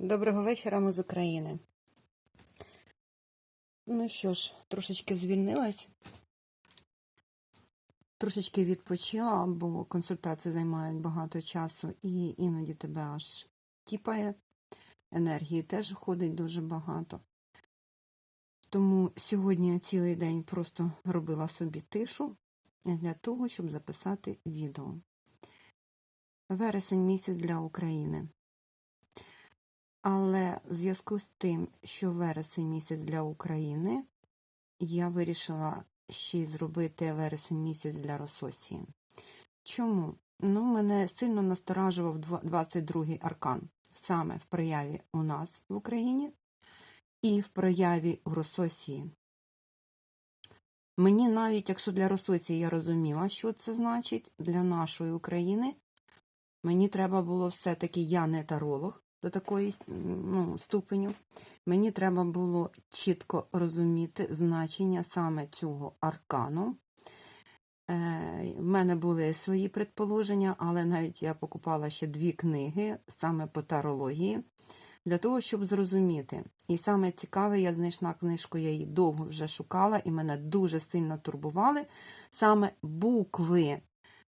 Доброго вечора, ми з України. Ну що ж, трошечки звільнилась, трошечки відпочила, бо консультації займають багато часу, і іноді тебе аж тіпає. Енергії теж входить дуже багато. Тому сьогодні я цілий день просто робила собі тишу для того, щоб записати відео. Вересень місяць для України. Але в зв'язку з тим, що вересень місяць для України, я вирішила ще й зробити вересень місяць для Рососії. Чому? Ну, мене сильно насторажував 22-й аркан, саме в прояві у нас в Україні і в прояві в Рососії. Мені навіть, якщо для Рососії я розуміла, що це значить, для нашої України мені треба було все-таки, я не таролог, до такої ну, ступеню, мені треба було чітко розуміти значення саме цього аркану. Е, В мене були свої предположення, але навіть я покупала ще дві книги саме по тарології, для того, щоб зрозуміти. І саме цікаве, я знайшла книжку, я її довго вже шукала, і мене дуже сильно турбували саме букви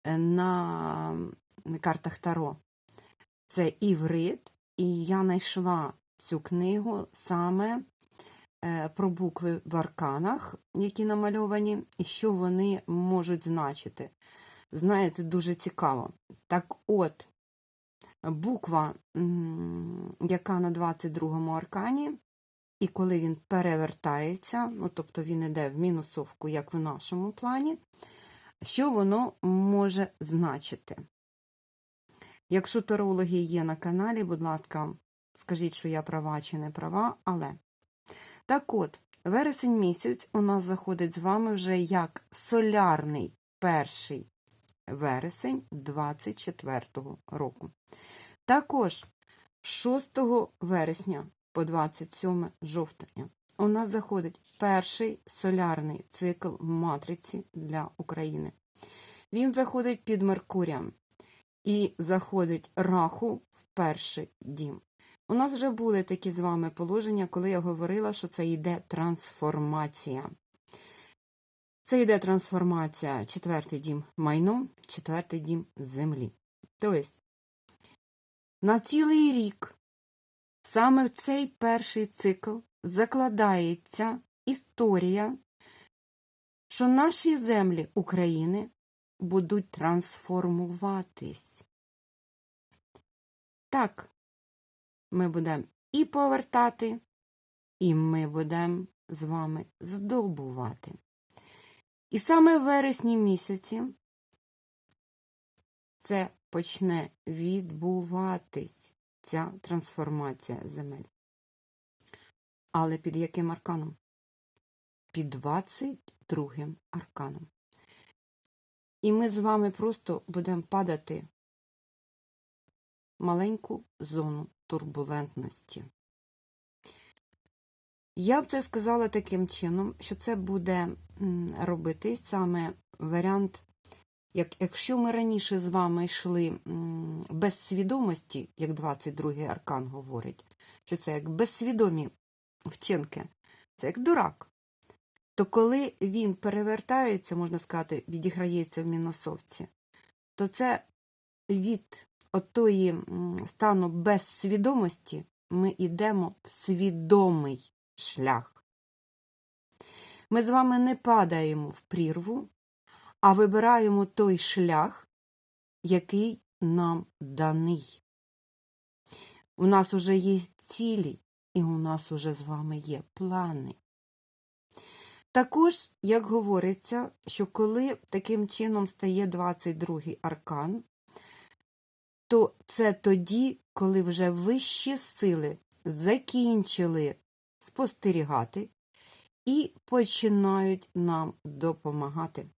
е, на картах Таро. Це іврит, і я знайшла цю книгу саме е, про букви в арканах, які намальовані, і що вони можуть значити. Знаєте, дуже цікаво. Так от, буква, яка на 22-му аркані, і коли він перевертається, ну, тобто він йде в мінусовку, як в нашому плані, що воно може значити? Якщо тарологи є на каналі, будь ласка, скажіть, що я права чи не права, але. Так от, вересень місяць у нас заходить з вами вже як солярний перший вересень 24-го року. Також 6 вересня по 27 жовтня у нас заходить перший солярний цикл в матриці для України. Він заходить під Меркурієм і заходить раху в перший дім. У нас вже були такі з вами положення, коли я говорила, що це йде трансформація. Це йде трансформація четвертий дім майно, четвертий дім землі. Тобто, на цілий рік, саме в цей перший цикл, закладається історія, що наші землі України будуть трансформуватись. Так, ми будемо і повертати, і ми будемо з вами здобувати. І саме в вересні місяці це почне відбуватись ця трансформація земель. Але під яким арканом? Під 22 арканом. І ми з вами просто будемо падати в маленьку зону турбулентності. Я б це сказала таким чином, що це буде робити саме варіант, як якщо ми раніше з вами йшли без свідомості, як 22-й аркан говорить, що це як безсвідомі вчинки, це як дурак то коли він перевертається, можна сказати, відіграється в мінусовці, то це від отої стану безсвідомості ми йдемо в свідомий шлях. Ми з вами не падаємо в прірву, а вибираємо той шлях, який нам даний. У нас уже є цілі, і у нас уже з вами є плани. Також, як говориться, що коли таким чином стає 22-й аркан, то це тоді, коли вже вищі сили закінчили спостерігати і починають нам допомагати.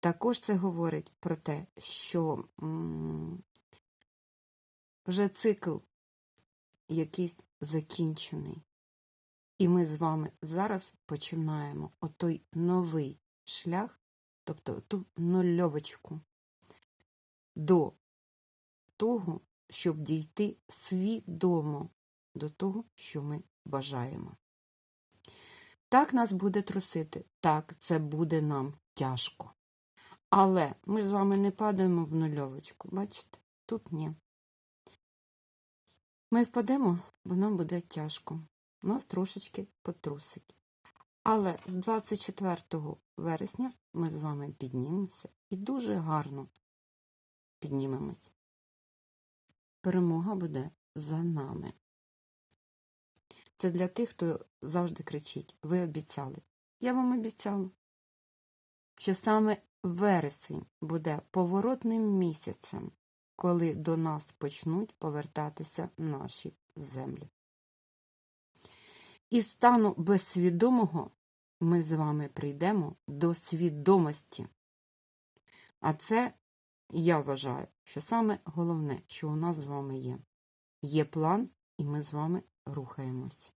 Також це говорить про те, що вже цикл якийсь закінчений. І ми з вами зараз починаємо отой новий шлях, тобто ту нульовочку, до того, щоб дійти свідомо до того, що ми бажаємо. Так нас буде трусити, так, це буде нам тяжко. Але ми з вами не падаємо в нульовочку, бачите? Тут ні. Ми впадемо, бо нам буде тяжко. Нас трошечки потрусить. Але з 24 вересня ми з вами піднімемося і дуже гарно піднімемося. Перемога буде за нами. Це для тих, хто завжди кричить: ви обіцяли. Я вам обіцяла, що саме вересень буде поворотним місяцем, коли до нас почнуть повертатися наші землі. Із стану безсвідомого ми з вами прийдемо до свідомості. А це, я вважаю, що саме головне, що у нас з вами є. Є план, і ми з вами рухаємось.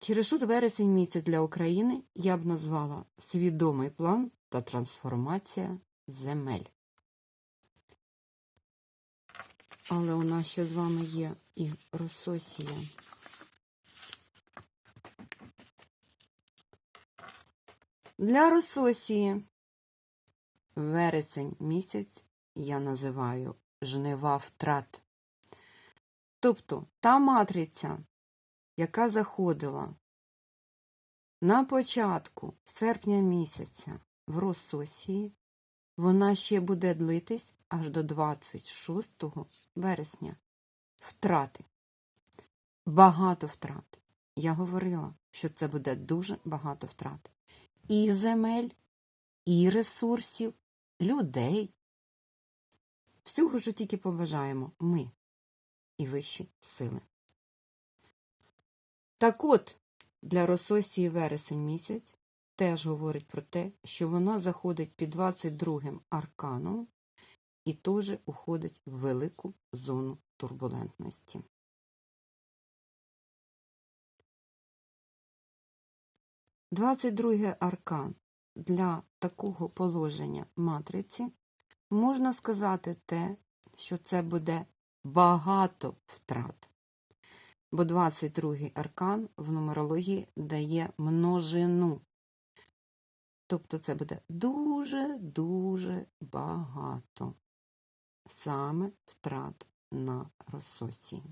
Через шут вересень місяць для України я б назвала свідомий план та трансформація земель. Але у нас ще з вами є і Рососія. Для Рососії вересень місяць я називаю жнива втрат. Тобто та матриця, яка заходила на початку серпня місяця в Рососії, вона ще буде длитись аж до 26 вересня. Втрати. Багато втрат. Я говорила, що це буде дуже багато втрат. І земель, і ресурсів, людей. Всього, що тільки побажаємо ми і вищі сили. Так от, для Рососії вересень місяць теж говорить про те, що вона заходить під 22-м арканом і теж уходить в велику зону турбулентності. Двадцять другий аркан для такого положення матриці можна сказати те, що це буде багато втрат. Бо 22-й аркан в нумерології дає множину. Тобто це буде дуже-дуже багато саме втрат на розсосі.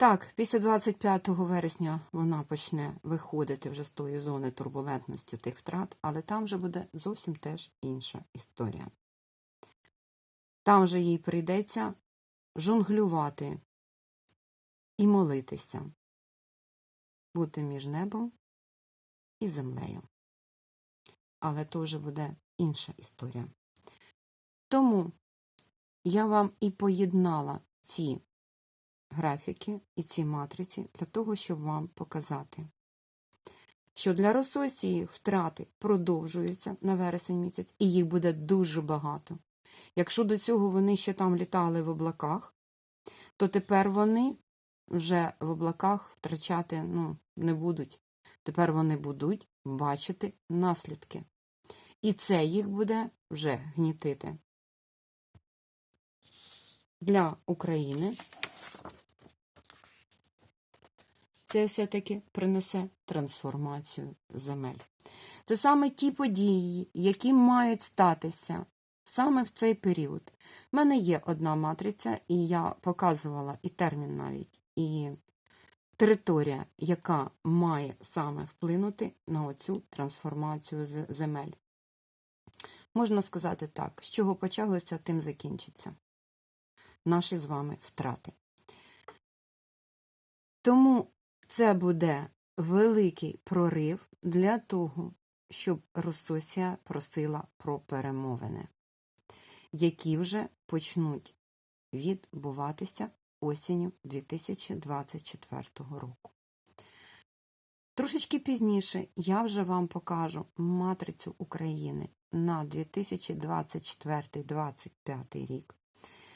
Так, після 25 вересня вона почне виходити вже з тої зони турбулентності тих втрат, але там вже буде зовсім теж інша історія. Там же їй прийдеться жонглювати і молитися, бути між небом і землею. Але то вже буде інша історія. Тому я вам і поєднала ці графіки і ці матриці для того, щоб вам показати, що для Рососії втрати продовжуються на вересень місяць, і їх буде дуже багато. Якщо до цього вони ще там літали в облаках, то тепер вони вже в облаках втрачати ну, не будуть. Тепер вони будуть бачити наслідки. І це їх буде вже гнітити. Для України це все-таки принесе трансформацію земель. Це саме ті події, які мають статися саме в цей період. У мене є одна матриця, і я показувала і термін навіть, і територія, яка має саме вплинути на оцю трансформацію земель. Можна сказати так, з чого почалося, тим закінчиться. Наші з вами втрати. Тому це буде великий прорив для того, щоб Рососія просила про перемовини, які вже почнуть відбуватися осінню 2024 року. Трошечки пізніше я вже вам покажу матрицю України на 2024-2025 рік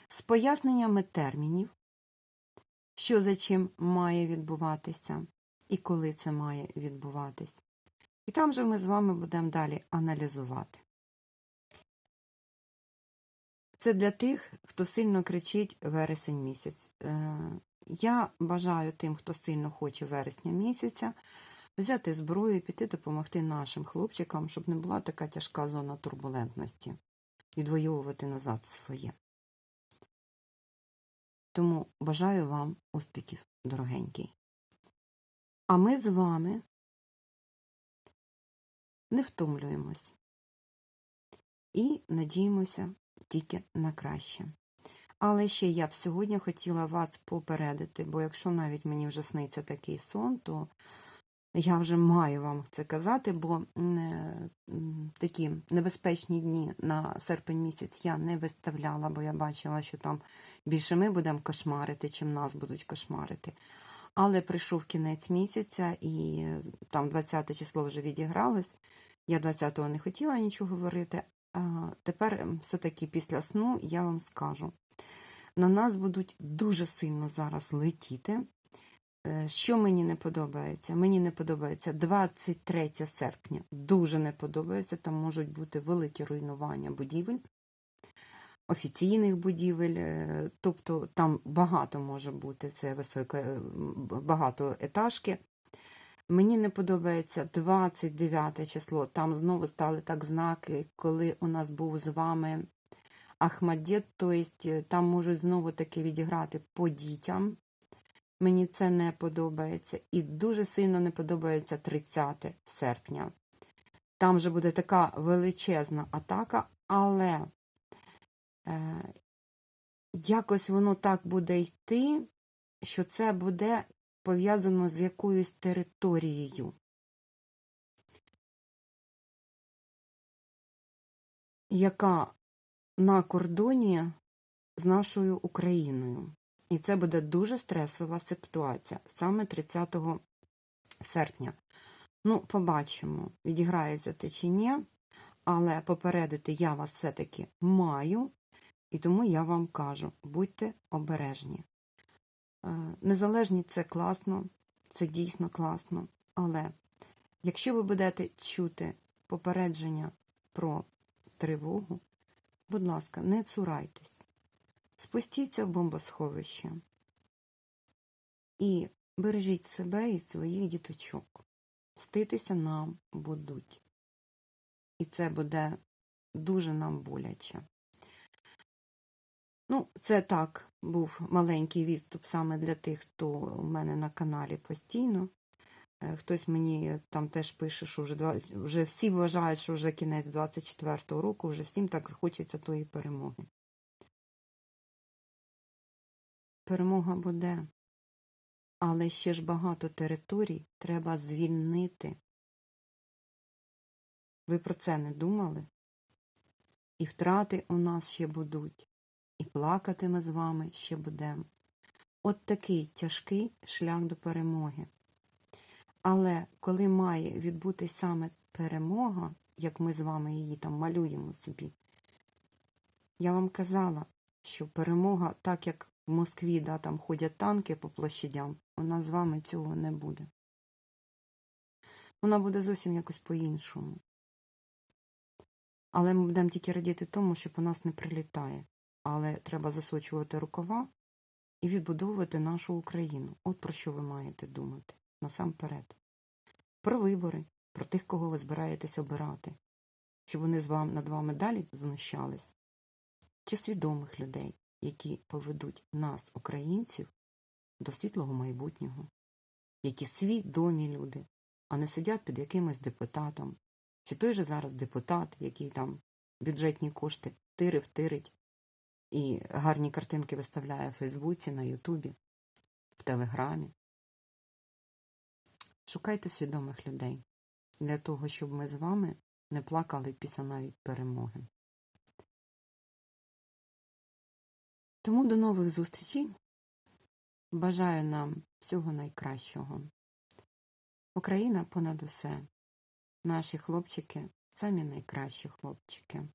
з поясненнями термінів, що за чим має відбуватися і коли це має відбуватись. І там же ми з вами будемо далі аналізувати. Це для тих, хто сильно кричить вересень місяць. Е, Я бажаю тим, хто сильно хоче вересня місяця, взяти зброю і піти допомогти нашим хлопчикам, щоб не була така тяжка зона турбулентності, відвоювати назад своє. Тому бажаю вам успіхів, дорогенький. А ми з вами не втомлюємось і надіємося тільки на краще. Але ще я б сьогодні хотіла вас попередити, бо якщо навіть мені вже сниться такий сон, то я вже маю вам це казати, бо е, такі небезпечні дні на серпень місяць я не виставляла, бо я бачила, що там більше ми будемо кошмарити, чим нас будуть кошмарити. Але прийшов кінець місяця, і е, там 20 число вже відігралось. Я 20-го не хотіла нічого говорити. Тепер все-таки після сну я вам скажу. На нас будуть дуже сильно зараз летіти. Е, Що мені не подобається? Мені не подобається 23 серпня. Дуже не подобається. Там можуть бути великі руйнування будівель, офіційних будівель. е, Тобто там багато може бути це високе, е, багато етажки. Мені не подобається 29 число. Там знову стали так знаки, коли у нас був з вами Ахмадєт, тобто там можуть знову таки відіграти по дітям. Мені це не подобається. І дуже сильно не подобається 30 серпня. Там же буде така величезна атака, але е, якось воно так буде йти, що це буде пов'язано з якоюсь територією. Яка на кордоні з нашою Україною. І це буде дуже стресова ситуація саме 30 серпня. Ну, побачимо, відіграється це чи ні, але попередити я вас все-таки маю, і тому я вам кажу: будьте обережні. Е, Незалежні це класно, це дійсно класно, але якщо ви будете чути попередження про тривогу, будь ласка, не цурайтесь, спустіться в бомбосховище і бережіть себе і своїх діточок. Мститися нам будуть. І це буде дуже нам боляче. Ну, це так був маленький відступ саме для тих, хто у мене на каналі постійно. Е, Хтось мені там теж пише, що вже, два- вже всі вважають, що вже кінець 24-го року, вже всім так хочеться тої перемоги. Перемога буде, але ще ж багато територій треба звільнити. Ви про це не думали? І втрати у нас ще будуть, і плакати ми з вами ще будемо. От такий тяжкий шлях до перемоги. Але коли має відбутись саме перемога, як ми з вами її там малюємо собі, я вам казала, що перемога, так як в Москві да, там ходять танки по площадям, у нас з вами цього не буде. Вона буде зовсім якось по-іншому. Але ми будемо тільки радіти тому, що по нас не прилітає. Але треба засочувати рукава і відбудовувати нашу Україну. От про що ви маєте думати насамперед. Про вибори, про тих, кого ви збираєтесь обирати, щоб вони з вами над вами далі знущались, чи свідомих людей, які поведуть нас, українців, до світлого майбутнього, які свідомі люди, а не сидять під якимось депутатом, чи той же зараз депутат, який там бюджетні кошти тирив, тирить і гарні картинки виставляє в Фейсбуці, на Ютубі, в Телеграмі. Шукайте свідомих людей для того, щоб ми з вами не плакали після навіть перемоги. Тому до нових зустрічей. Бажаю нам всього найкращого. Україна понад усе. Наші хлопчики самі найкращі хлопчики.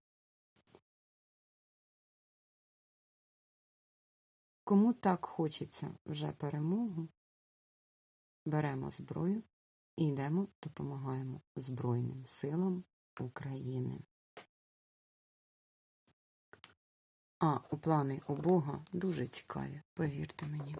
Кому так хочеться вже перемогу, беремо зброю і йдемо, допомагаємо Збройним силам України. А, у плани у Бога дуже цікаві, повірте мені.